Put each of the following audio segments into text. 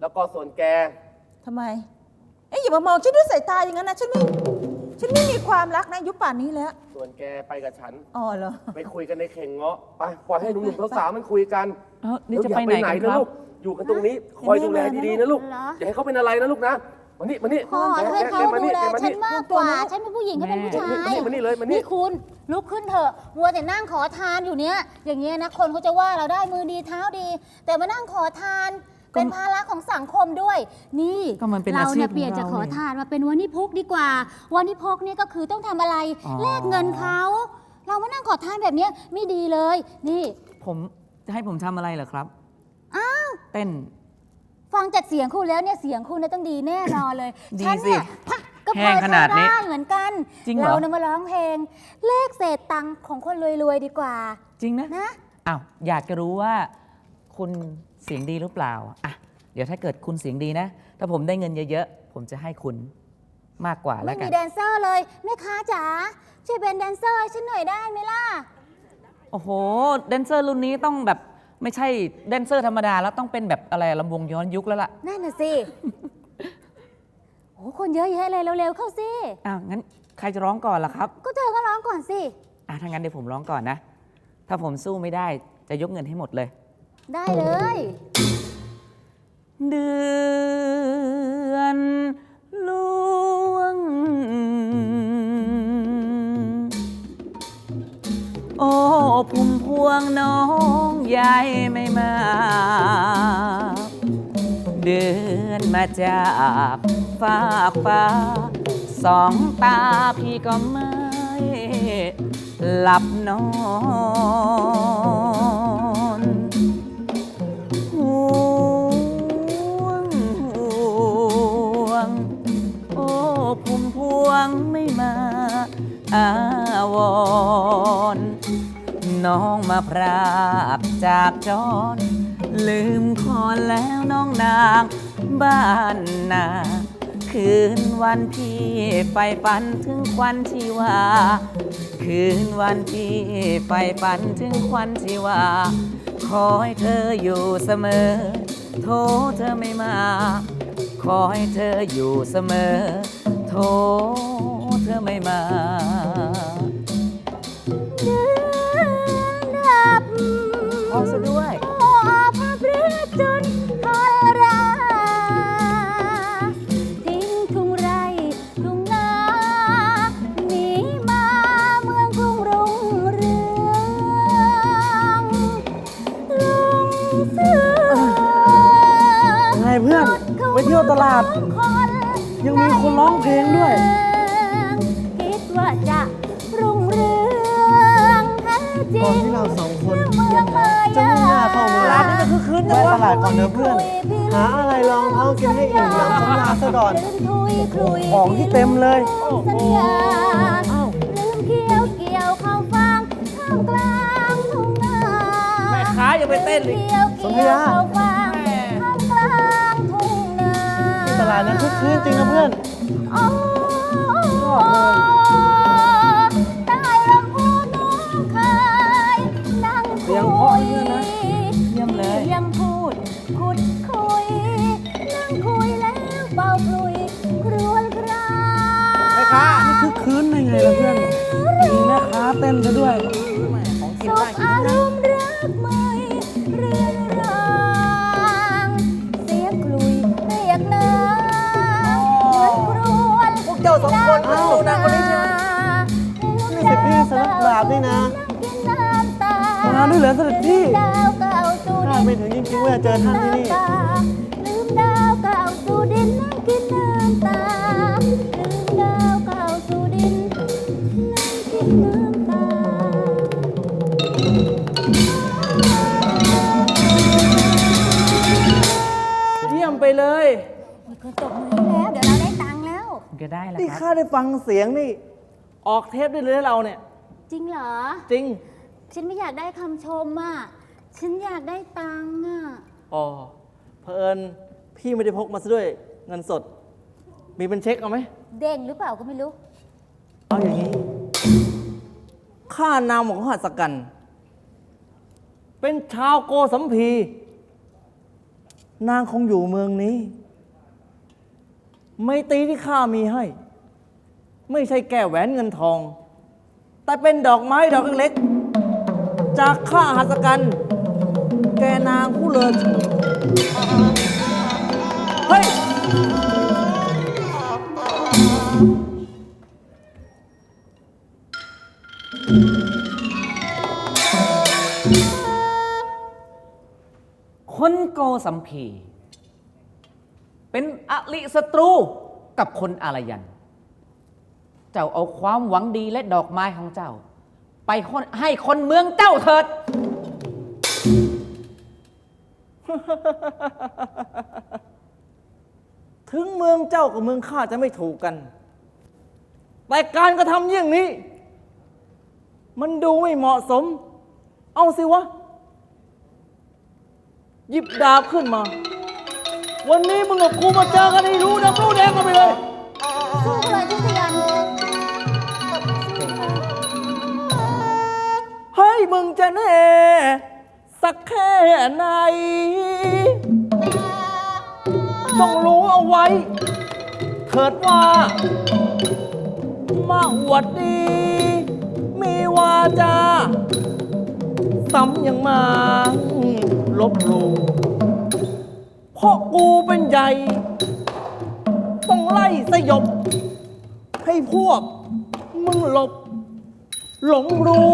แล้วก็ส่วนแก ทำไม เอ๊ะอย่ามามองฉันด้วยสายตาอย่างนั้นนะฉันไม่ฉันไม่มีความรักนะยุคป่านนี้แล้ว ส่วนแกไปกับฉัน อ๋อเหรอ ไปคุยกันในเข่งเงาะไปปล่อยให้หนุ่มๆสาวๆมันคุยกันเอ้านี่แล้วจะอย่าไปไหนกันนะครับลูกอยู่กันตรงนี้คอยดูแลดีๆนะลูกเหรออย่าให้เขาเป็นอะไรนะลูกนะมานี่มานี่พ่อแกให้แกเขาแกมาดูนี่แลแกมาฉันี่นมากกว่า ฉันเป็นผู้หญิงเขาเป็นผู้ชายมานี่มานี่เลยมานี่ นี่คุณลุกขึ้นเถอะมัวแต่นั่งขอทานอยู่เนี้ยอย่างเงี้ยนะคนเขาจะว่าเราได้มือดีเท้าดี แต่มานั่งขอทาน เป็นภาระของสังคมด้วย นี่ก็มันเป็นเราอาชีเนี่พยเปลี่ยนจากขของอเราทานมาเป็นวันนิพุกดีกว่า วันนิพกเนี่ยก็คือต้องทำอะไรอ๋อแลกเงินเขาเรามานั่งขอทานแบบเนี้ยไม่ดีเลย นี่ ผมจะให้ผมทำอะไรเหรอครับอ้าวเต้น ฟังจากเสียงคุณแล้วเนี่ยเสียงคุณเนี่ยต้องดีแน่นอนเลยดีฉันเนี่ยสิพักก็พแห้องขนาดนี้ได้เหมือนกันจริงเหรอเราเนี่ยมาร้องเพลง เลขเศษตังค์ของคนรวยๆดีกว่า จริงนะนะอ้าวอยากจะรู้ว่าคุณ เสียงดีหรือเปล่าอะเดี๋ยวถ้าเกิดคุณเสียงดีนะ ถ้าผมได้เงินเยอะๆ ผมจะให้คุณมากกว่าแล้ไม่วกัมีน แดนเซอร์เลยแม่ค้าจ๋าช่วยเป็นแดนเซอร์ให้ฉันหน่อยได้ไหมล่ะ โอ้โหแดนเซอร์รุ่นนี้ต้องแบบไม่ใช่แดนเซอร์ธรรมดาแล้วต้องเป็นแบบอะไรลำวงย้อนยุคแล้วล่ะ นั่นน่ะสิ โอ้คนเยอะแยะเลยเร็วๆเข้าสิ อ้าวงั้นใครจะร้องก่อนล่ะครับ ก็เธอก็ร้องก่อนสิ อะถ้างั้นเดี๋ยวผมร้องก่อนนะ ถ้าผมสู้ไม่ได้จะยกเงินให้หมดเลย ได้เลย เดือนล่วง โอ้พุ่มพวงน้องยายไม่มา เดือนมาจากฟากฟ้า สองตาพี่ก็ไม่หลับนอน อาวรน้องมาพรากจากจรลืมคอแล้วน้องนางบ้านนา คืนวันที่ไปฝันถึงควันชีวา คืนวันที่ไปฝันถึงควันชีวาขอให้เธออยู่เสมอ โทรเธอไม่มาขอให้เธออยู่เสมอ โทรเธอไม่มา ตลาด ยังมีคนร้องเพลงด้วย คิดว่าจะรุ่งเรืองแท้จริตอนงที่เราสองคนเมืองมาจะมุ่งหน้าเข้าเมืองร้านนี้มันคือคืนแวะตลาดก่อนเนอะเพื่อน หาอะไรรองเท้ากินให้อิ่มหลังสำราญซะก่อนของที่เต็มเลย สัญญาลืมเกี่ยวเกี่ยวเข้าฟังท่ามกลางทุ่งนาแม่ค้ายังไปเต้นอีกเกี่ยวสนธเกี่ยยา ลาดนั้นคือคืนจริงนะเพื่อน โอ้ใต้ลำพูน้องเคยนั่งเสีคุยงเพราะเยอะนะเยี่ยมเลย ยังพูดขุดคุย นั่งคุยแล้วเบาคลุยครวญคราแม่ค้านี่คือคืนได้ไงล่ะเพื่อนมีแม่ค้าเต้นซะด้วย ของกินสุได้ขอารมณ์ บดาบนี่นะกินน้ำตามาด้วยเหรอเสด็จพี่ลืมดาวเก่าสู่คาดไม่ถึงจริงๆว่าจะเจอท่านที่นี่ลืมดาวเก่าสู่ดินนั่งกินน้ำตาลืมดาวเก่าสู่ดินนั่งกินน้ำตาเยี่ยมไปเลยมีคนตบมือให้แล้ว เดี๋ยวเราได้ตังค์แล้ว ก็ได้แล้วนี่คข้ารับได้ฟังเสียงนี่ ออกเทปได้เลยนะเราเนี่ย จริงเหรอ จริง ฉันไม่อยากได้คำชมอะ ฉันอยากได้ตังค์อะ อ๋อเผอิญพี่ไม่ได้พกมาซะด้วยเงินสด มีเป็นเช็คเอาไหม เด้งหรือเปล่าก็ไม่รู้ เอาอย่างนี้ ข้านามของหัสกัน เป็นชาวโกสัมพี นางคงอยู่เมืองนี้ ไม่ตรีที่ข้ามีให้ ไม่ใช่แก้วแหวนเงินทอง แต่เป็นดอกไม้ดอกเล็กๆจากข้าหัสกัน แกนางผู้เลิศเฉยเฮ้ย คนโกสัมพี เป็นอลิศัตรูกับคนอารยัน เจ้าเอาความหวังดีและดอกไม้ของเจ้า ไปคให้คนเมืองเจ้าเถิด ถึงเมืองเจ้ากับเมืองข้าจะไม่ถูกกัน แต่การกระทำอย่างนี้ มันดูไม่เหมาะสม เอาสิวะ หยิบดาบขึ้นมา วันนี้มึงกับกูมาเจอกันให้รู้นะรู้แดงกันไปเลย มึงจะแน่ สักแค่ไหน ต้องรู้เอาไว้ เถิดว่า มาอวดดี มีวาจาซ้ำยังมาลบหลู่เพราะกูเป็นใหญ่ ต้องไล่สยบ ให้พวกมึงหลบ หลงรู้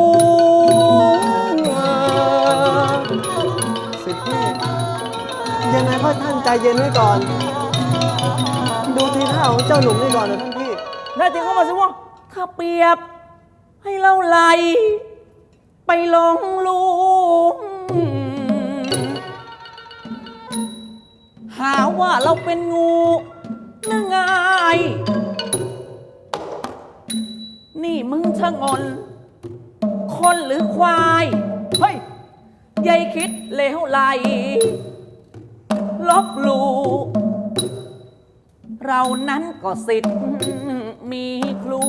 สิทธิ์พี่ยังไงพ่อท่านใจเย็นไว้ก่อน ดูทีท่าของเจ้าหนุ่มนี่ก่อนนะท่านพี่แน่จริงเข้ามาสิวะถ้าเปรียบให้เราไหล ไปหลงลุมหาว่าเราเป็นงูนึงไง นี่มึงชะงอน คนหรือควาย เฮ้ยยายคิดเลวไหลลบหลู่เรานั้นก็สิทธิ์มีครู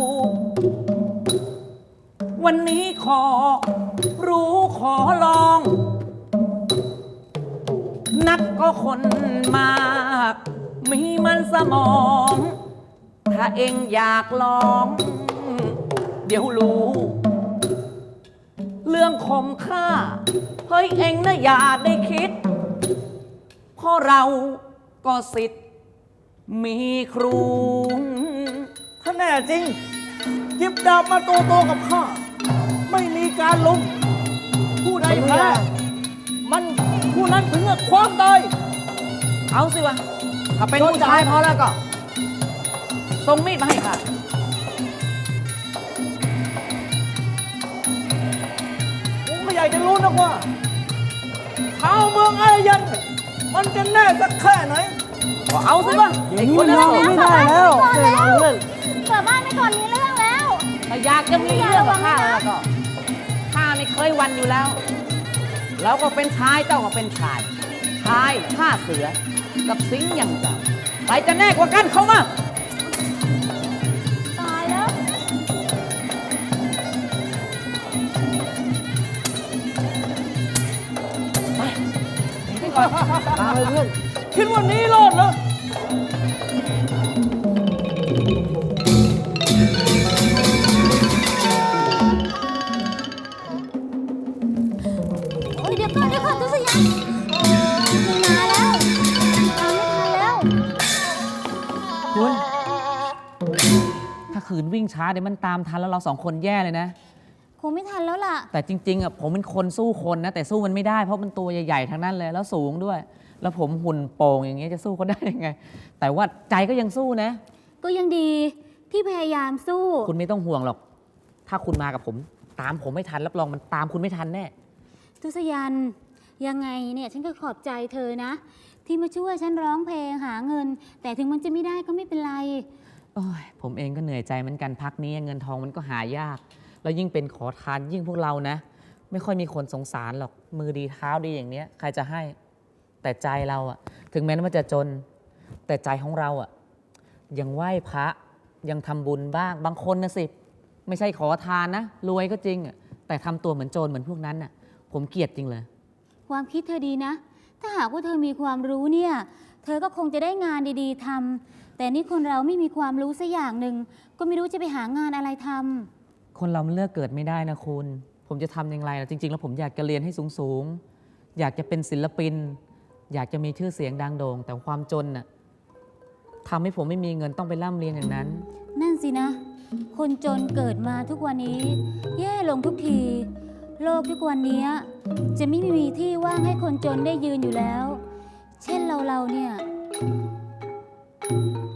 วันนี้ขอรู้ขอลอง นักก็คนมาก มีมันสมอง ถ้าเองอยากลอง เดี๋ยวรู้ เรื่องคมค่าเฮ้ยเองนะอย่าได้คิดเพราะเราก็สิทธิ์มีครู ถ้าแน่จริงหยิบดาบมาโตโตๆกับข้า ไม่มีการลง ผู้ใดแพ้มันผู้นั้นถึงกับความตายเอาสิวะถ้าเป็นผู้ชายพอแล้วก็ส่งมีดมาให้ข้า อยากจะรู้นะว่าชาวเมืองอารยัน มันจะแน่สักแค่ไหนก็เอาสิวะไอ้คนนั้นไม่ได้แล้วเพื่อนเพื่อนเปิดบ้านไปก่อนมีเรื่องแล้วถ้าอยากจะมีเรื่องกับข้าแล้วก็ข้าไม่เคยหวันอยู่แล้วเราก็เป็นชายเจ้าก็เป็นชายชายฆ่าเสือ กับสิงห์อย่างเจ้าใครจะแน่กว่ากันเข้ามา เดี๋ยวมันตามทันแล้วเราสองคนแย่เลยนะ คงไม่ทันแล้วล่ะ แต่จริงๆอะผมเป็นคนสู้คนนะ แต่สู้มันไม่ได้เพราะมันตัวใหญ่ๆทั้งนั้นเลยแล้วสูงด้วย แล้วผมหุ่นโป่งอย่างเงี้ยจะสู้เขาได้ยังไง แต่ว่าใจก็ยังสู้นะ ก็ยังดีที่พยายามสู้ คุณไม่ต้องห่วงหรอก ถ้าคุณมากับผม ตามผมไม่ทันรับรองมันตามคุณไม่ทันแน่ ทุสยันยังไงเนี่ยฉันก็ขอบใจเธอนะ ที่มาช่วยฉันร้องเพลงหาเงิน แต่ถึงมันจะไม่ได้ก็ไม่เป็นไรโอ้ย ผมเองก็เหนื่อยใจเหมือนกันพักนี้เงินทองมันก็หายาก แล้วยิ่งเป็นขอทานยิ่งพวกเรานะ ไม่ค่อยมีคนสงสารหรอกมือดีเท้าดีอย่างเนี้ย ใครจะให้แต่ใจเราอะถึงแม้ว่าจะจน แต่ใจของเราอะยังไหว้พระยังทำบุญบ้างบางคนนะสิไม่ใช่ขอทานนะรวยก็จริงอะแต่ทำตัวเหมือนโจรเหมือนพวกนั้นน่ะ ผมเกลียดจริงเลย ความคิดเธอดีนะ ถ้าหากว่าเธอมีความรู้เนี่ย เธอก็คงจะได้งานดีๆทำ แต่นี่คนเราไม่มีความรู้สักอย่างหนึ่ง ก็ไม่รู้จะไปหางานอะไรทำคนเรามันเลือกเกิดไม่ได้นะคุณ ผมจะทำอย่างไรล่ะจริง ๆ แล้วผมอยากจะเรียนให้สูงๆ อยากจะเป็นศิลปิน อยากจะมีชื่อเสียงดังโด่ง แต่ความจนน่ะทำให้ผมไม่มีเงินต้องไปร่ำเรียนอย่างนั้น นั่นสินะ คนจนเกิดมาทุกวันนี้ แย่ลงทุกที โลกทุกวันนี้ จะไม่มีที่ว่างให้คนจนได้ยืนอยู่แล้ว เช่นเราเราๆเนี่ยผ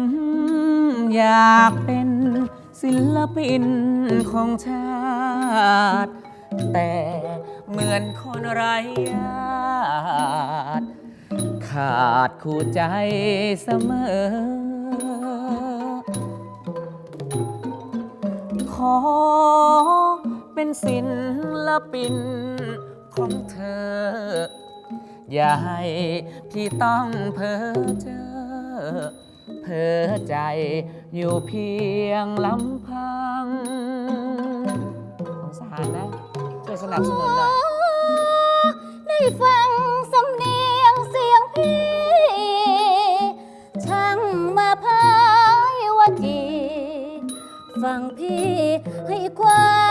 ม อยากเป็นศิลปินของชาติ แต่เหมือนคนไร้ญาติขาดคู่ใจเสมอ ขอเป็นศิลปินของเธอ อย่าให้พี่ต้องเพ้อเจอ เพ้อใจอยู่เพียงลำพังสงสารนะช่วยสนับสนุนหน่อยได้ฟังสำเนียงเสียงพี่ช่างมาพายว่าจี ฟังพี่ให้ความ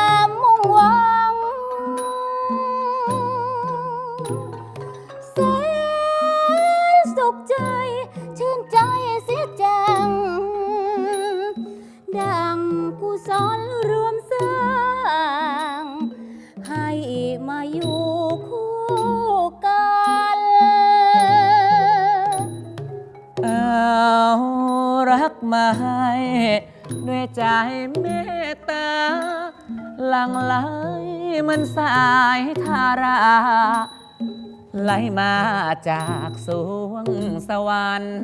เหมันสายทารา ไหลมาจากสวงสวรรค์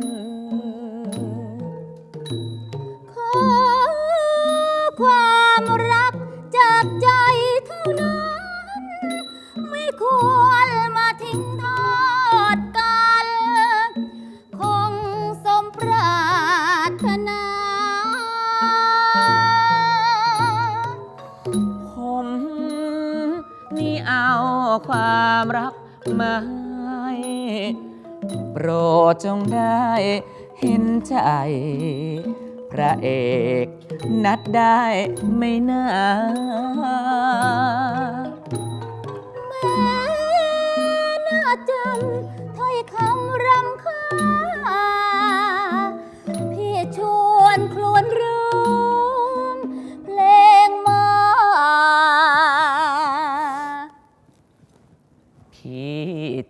ขอความร นี่เอาความรักมาให้โปรดจงได้เห็นใจ พระเอก นัดได้ไม่นาน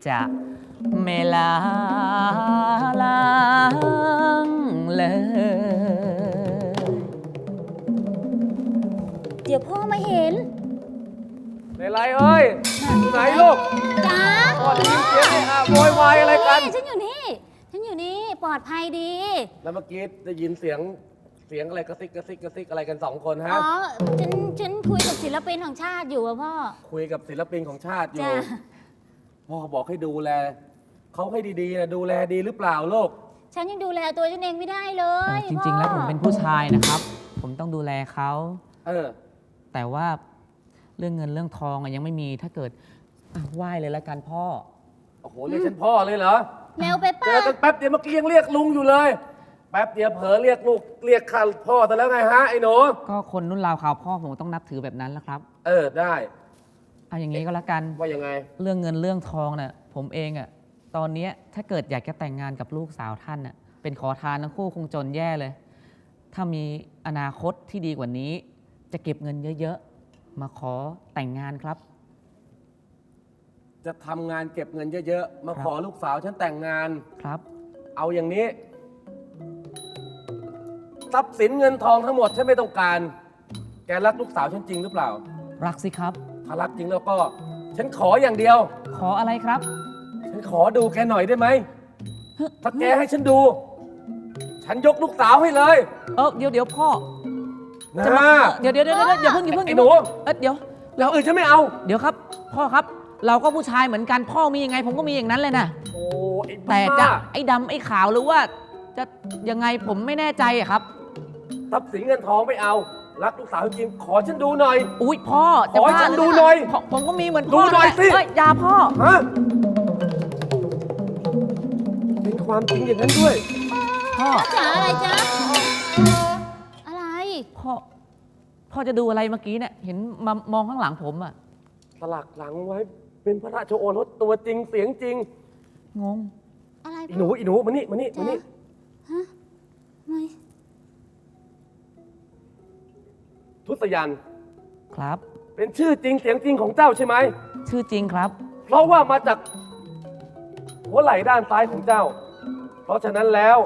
จะไม่ลาล้างเลย เดี๋ยวพ่อมาเห็นในไรเอ้ยอยู่ไหนลูกจ้าพ่อได้ยินเสียงเนี่ยอะโวยวายอะไรกัน ฉันอยู่นี่ ฉันอยู่นี่ ปลอดภัยดี แล้วเมื่อกี้ได้ยินเสียงเสียงอะไรกระซิกกระซิกกระซิกอะไรกันสองคนฮะ อ๋อ ฉัน ฉันคุยกับศิลปินของชาติอยู่อะพ่อ คุยกับศิลปินของชาติอยู่ จ้า พ่อบอกให้ดูแลเขาให้ดีๆนะดูแลดีหรือเปล่าลูก ฉันยังดูแลตัวฉันเองไม่ได้เลอ่ายจริง ๆ แล้วผมเป็นผู้ชายนะครับ ผมต้องดูแลเขา เออ แต่ว่าเรื่องเงินเรื่องทองอะยังไม่มีถ้าเกิดอะไหว้เลยละกันพ่อ โอ้โห เรียกฉันพ่อเลยเหรอแมวไปเจป้าอกันแป๊บเดียวเมื่อกี้ยังเรียกลุงอยู่เลย แป๊บเดียวเผลอเรียกลูกเรียกข้าพ่อแต่แล้วไงฮะไอ้หนู ก็คนรุ่นราวข่าวพ่อผมต้องนับถือแบบนั้นแหละครับ เออได้ เอาอย่างนี้ก็แล้วกัน ว่ายังไง เรื่องเงินเรื่องทองเนี่ยผมเองอะตอนเนี้ยถ้าเกิดอยากจะแต่งงานกับลูกสาวท่านน่ะเป็นขอทานทั้งคู่คงจนแย่เลย ถ้ามีอนาคตที่ดีกว่านี้ จะเก็บเงินเยอะๆ มาขอแต่งงานครับ จะทำงานเก็บเงินเยอะๆ มาครับขอลูกสาวฉันแต่งงาน ครับ เอาอย่างนี้ ทรัพย์สินเงินทองทั้งหมดฉันไม่ต้องการ แกรักลูกสาวฉันจริงหรือเปล่า รักสิครับ ถ้ารักจริงแล้วก็ ฉันขออย่างเดียว ขออะไรครับ ฉันขอดูแกหน่อยได้ไหมถ้าแกให้ฉันดู ฉันยกลูกสาวให้เลยเออเดี๋ยวเดี๋ยวพ่อนะจะมาเดี๋ยวเดี๋ยวเดี๋ยวเดี๋ยวอย่าเพิ่งอย่าเพิ่งไอ้หนูเออเดี๋ยวแล้วอื่นฉันไม่เอา เดี๋ยวครับ พ่อครับ เราก็ผู้ชายเหมือนกันพ่อมียังไง ผมก็มีอย่างนั้นเลยนะโอ้ไอ้แต่บ้าจะไอ้ดำไอ้ขาวหรือว่า จะยังไงผมไม่แน่ใจอะครับ ทรัพย์สินเงินทองไม่เอา รักลูกสาวจริงขอฉันดูหน่อย อุ้ยพ่อจะขอให้ฉันดูหน่อยผมก็มีเหมือนพ่ดูหน่อยสิอยอาพ่อ ฮะเป็นความจริงอย่างนั้นด้วย พ่อ จ๋าอะไรจ๊ะ อะไร พ่อ พ่อจะดูอะไรเมื่อกี้เนี่ย เห็นมามองข้างหลังผมอะ สลักหลังไว้เป็นพระราชโอรสตัวจริงเสียงจริง งง อะไรอีหนูอีหนูมานี่มานี่มานี่ฮะ ไม่ ทุตยัน ครับ เป็นชื่อจริงเสียงจริงของเจ้าใช่ไหม ชื่อจริงครับ เพราะว่ามาจากหัวไหล่ด้านซ้ายของเจ้า เพราะฉะนั้นแล้ว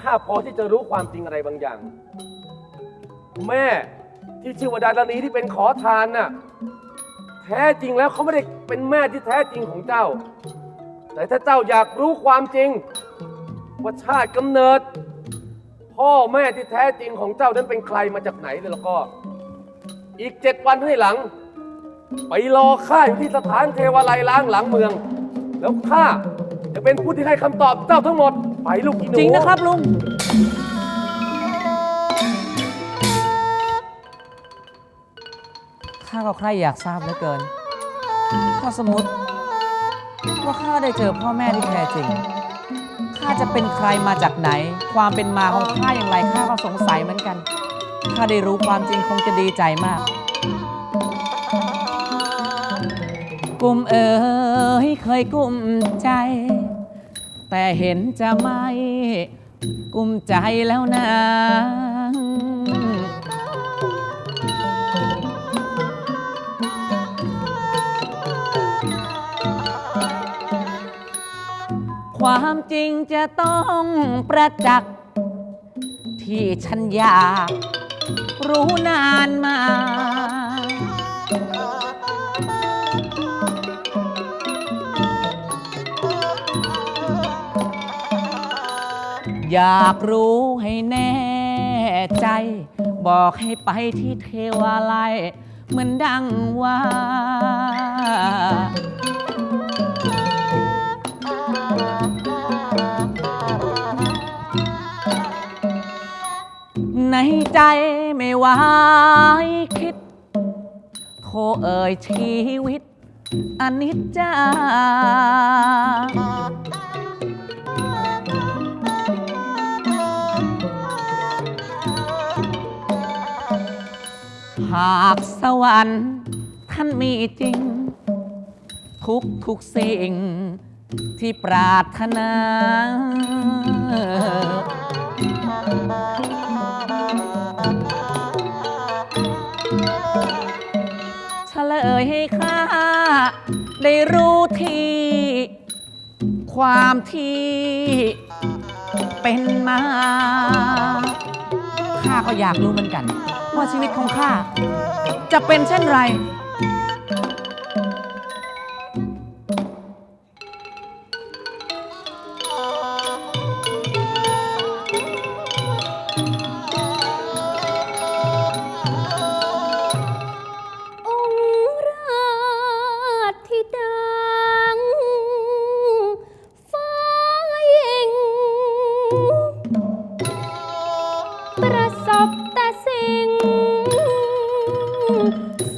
ข้าพอที่จะรู้ความจริงอะไรบางอย่าง แม่ที่ชื่อว่าดารณีที่เป็นขอทานน่ะ แท้จริงแล้วเขาไม่ได้เป็นแม่ที่แท้จริงของเจ้า แต่ถ้าเจ้าอยากรู้ความจริง ว่าชาติกำเนิด พ่อแม่ที่แท้จริงของเจ้านั้นเป็นใครมาจากไหนแล้วก็ อีกเจ็ดวันให้หลัง ไปรอข้าอยู่ที่สถานเทวาลัยล้างหลังเมือง แล้วข้าจะเป็นผู้ที่ให้คำตอบเจ้าทั้งหมด ไปลูกอีหนู จริงนะครับลุง ข้าก็ใครอยากทราบเหลือเกิน ถ้าสมมติ ว่าข้าได้เจอพ่อแม่ที่แท้จริง ข้าจะเป็นใครมาจากไหน ความเป็นมาของข้าอย่างไรข้าก็สงสัยเหมือนกัน ข้าได้รู้ความจริงคงจะดีใจมาก กุมเอ๋ยเคยกุมใจ แต่เห็นจะไม่ กุมใจแล้วนะ ความจริงจะต้องประจักษ์ที่ฉันอยากรู้นานมา อยากรู้ให้แน่ใจ บอกให้ไปที่เทวาลัยเหมือนดังว่า ในใจไม่ไหวคิด โทเอ่ยชีวิตอนิจจา หากสวรรค์ท่านมีจริง ทุกทุกสิ่งที่ปรารถนา เฉลยให้ข้าได้รู้ที่ความที่เป็นมา ข้าก็อยากรู้เหมือนกัน ว่าชีวิตของข้าจะเป็นเช่นไร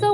สุ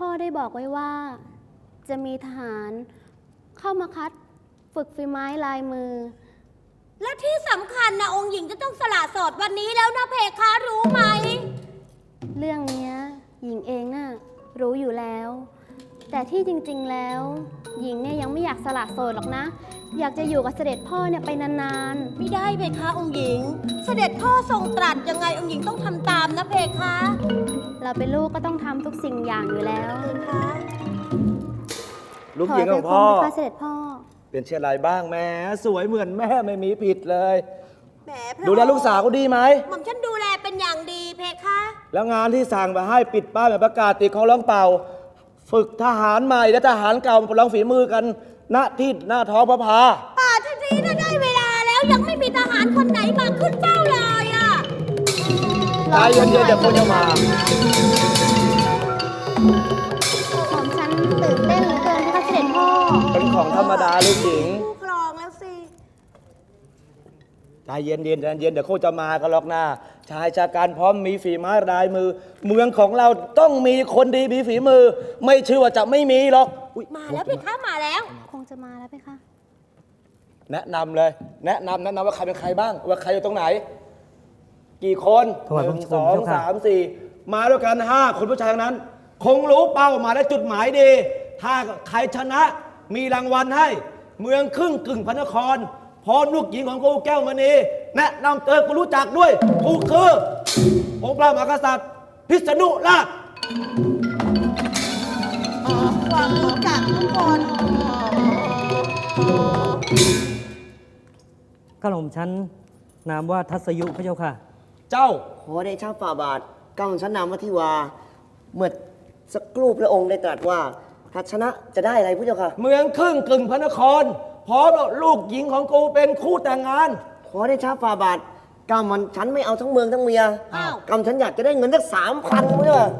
พ่อได้บอกไว้ว่า จะมีทหารเข้ามาคัดฝึกฝีไม้ลายมือ และที่สำคัญนะองค์หญิงจะต้องสละสดวันนี้แล้วนะเพคะรู้ไหม เรื่องนี้หญิงเองน่ะรู้อยู่แล้ว แต่ที่จริงๆแล้ว หญิงเนี่ยยังไม่อยากสละโสดหรอกนะ อยากจะอยู่กับเสด็จพ่อเนี่ยไปนาน ไม่ได้เพคะองค์หญิง เสด็จพ่อทรงตรัสยังไงองค์หญิงต้องทำตามนะเพคะๆเราเป็นลูกก็ต้องทำทุกสิ่งอย่างอยู่แล้วเพคะลูกหญิงของพ่อขอไปพระเสด็จพ่อ เป็นเช่นไรบ้างแม่สวยเหมือนแม่ไม่มีผิดเลย แหมพระดูแลลูกสาวเขาดีไหม หม่อมฉันดูแลเป็นอย่างดีเพคะ แล้วงานที่สั่งมาให้ปิดป้ายแบบประกาศติดของร้องเป่า ฝึกทหารใหม่และทหารเก่ามาประลองฝีมือกัน ณที่หน้าท้องพระพาารคนไหนมาขึ้นเฝ้าเลยอะใจเย็นๆเดี๋ยวคนจะมาผมฉันตื่นเต้นเหลือเกินนะคะเสด็จพ่อ เป็นของธรรมดาลูกหญิงคู่ครองแล้วสิ ใจเย็นๆใจเย็นๆเดี๋ยวเขาจะมากันหรอกนะชายชาการพร้อมมีฝีไม้ลายมือ เมืองของเราต้องมีคนดีมีฝีมือ ไม่เชื่อว่าจะไม่มีหรอกอุ๊ยมาแล้วเพคะมาแล้ว คงจะมาแล้วไหมคะ แนะนำเลย แนะนำแนะนำว่าใครเป็นใครบ้าง ว่าใครอยู่ตรงไหน กี่คนถวายหบังนึ่งคสมองเจ้าค่ะ สามสี่มาด้วยกันห้าคนผู้ชายทั้งนั้น คงรู้เป้าหมายและจุดหมายดี ถ้าใครชนะมีรางวัลให้ เมืองครึ่งกึ่งพระนครพร้อมลูกหญิงของกูแก้วมณีแนะนำเตือนกูรู้จักด้วยกูคือองค์พระมหากษัตริย์ พิษณุราช ความรู้จักทุกคน กระหม่อมชั้นนามว่าทัศยุพระเจ้าค่ะ เจ้า ขอได้ชาฝ่าบาทก้าวชั้นนามวัทิวา เมื่อสักครู่พระองค์ได้ตรัสว่าถ้าชนะจะได้อะไรพระเจ้าค่ะ เมืองครึ่งกึ่งพระนครพร้อมลูกหญิงของกูเป็นคู่แต่งงาน ขอได้ชาฝ่าบาทก้าวมันฉันไม่เอาทั้งเมืองทั้งเมียอ้าว กำฉันอยากจะได้เงินสักสามพันพระเจ้าค่ะ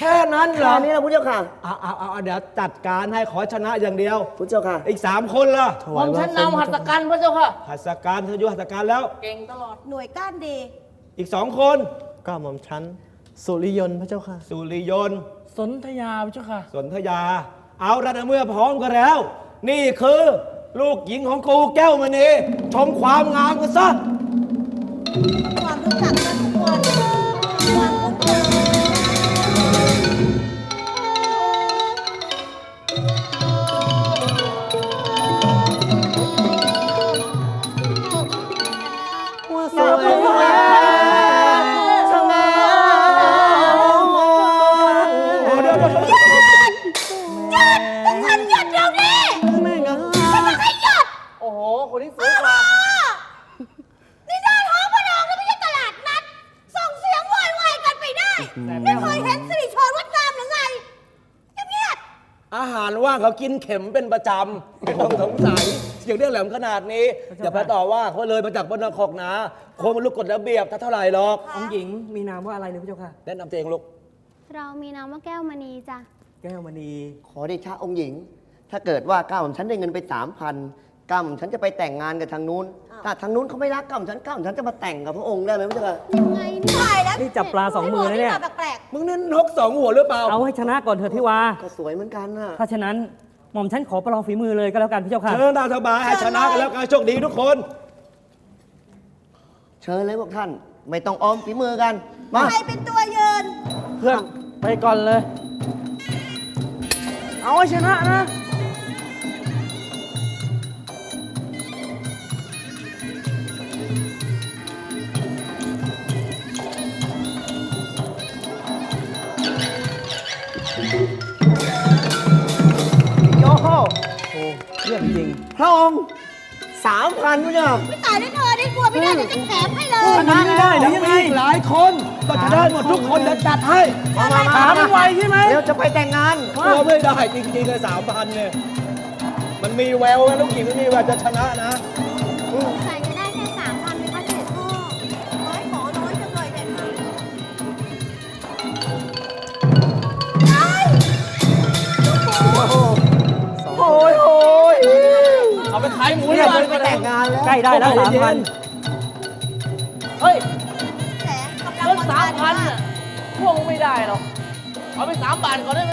แค่นั้นเหรแค่อนี้นะพระเจ้าค่ะเอาเอาเอาเอาเดี๋ยวจัดการให้ขอชนะอย่างเดียวพระเจ้าค่ะ อีกสามคนล่ะผมฉันนำหัตถการพระเจ้าค่ะ หัสการเธออยู่หัสการแล้ว เก่งตลอด หน่วยก้านดี อีกสองคนก็หม่อมชั้นสุริยนต์พระเจ้าค่ะ สุริยนต์ สนธยาพระเจ้าค่ะ สนธยา เอาระดับเมื่อพร้อมกันแล้ว นี่คือลูกหญิงของกูแก้วมณีชมความงามกันซะความรู้จัก กินเข็มเป็นประจำไม่ต้องสงสัยเสียงเรียกแหลมขนาดนี้ อย่าไปต่อว่าเขาเลยมาจากบนนครนะคงมันลูกกฎระเบียบถ้าเท่าไหร่หรอก องค์หญิงมีนามว่าอะไรเนี่ยพระเจ้าค่ะ แนะนำตัวเองลูกเรามีนามว่าแก้วมณีจ้ะ แก้วมณีขอได้ชาองค์หญิง ถ้าเกิดว่าก้าวของฉันได้เงินไปสามพันก้าวของฉันจะไปแต่งงานกับทางนู้นถ้าทางนู้นเขาไม่รักก้าวของฉันก้าวของฉันจะมาแต่งกับพระองค์ได้ไหมพระเจ้าค่ะยังไงๆเนี่ยตายแล้วนี่จับปลาสองมือนะเนี่ยให้บกที่มาแปลกมึงนี่นกสองหัวหรือเปล่า เอาให้ชนะก่อนเถอะที่วาก็สวยเหมือนกันน่ะถ้าฉะนั้น หม่อมฉันขอประลองฝีมือเลยก็แล้วกันพระเจ้าค่ะ เชิญตามสบายให้ชนะกันแล้วกันโชคดีทุกคน เชิญเลยพวกท่าน ไม่ต้องออมฝีมือกัน มาๆใครเป็นตัวยืน เพื่อนไปก่อนเลย เอาให้ชนะนะโย เยี่ยมจริง พระองค์สามพันพระเจ้าค่ะไม่ตายได้เธอได้กลัวไม่ได้เดี๋ยวจะแถมให้เลยชนะไม่ได้หรือยังไงมีหลายคนก็ชนะหมดทุกคนเดี๋ยวจัดให้ถามไวใช่ไหมเดี๋ยวจะไปแต่งงานกลัวไม่ได้จริงๆเลยสามพันเนี่ยมันมีแววนะลูกหญิงมันมีแววจะชนะนะ ไปขายหมูเนี่ยกว่าจะไปแต่งงานแล้วใกล้ได้แล้วสามพันเฮ้ยแสงกำลังเงินสามพันอะพวกมึงไม่ได้หรอก เอาไปสามบาทก่อนได้ไหม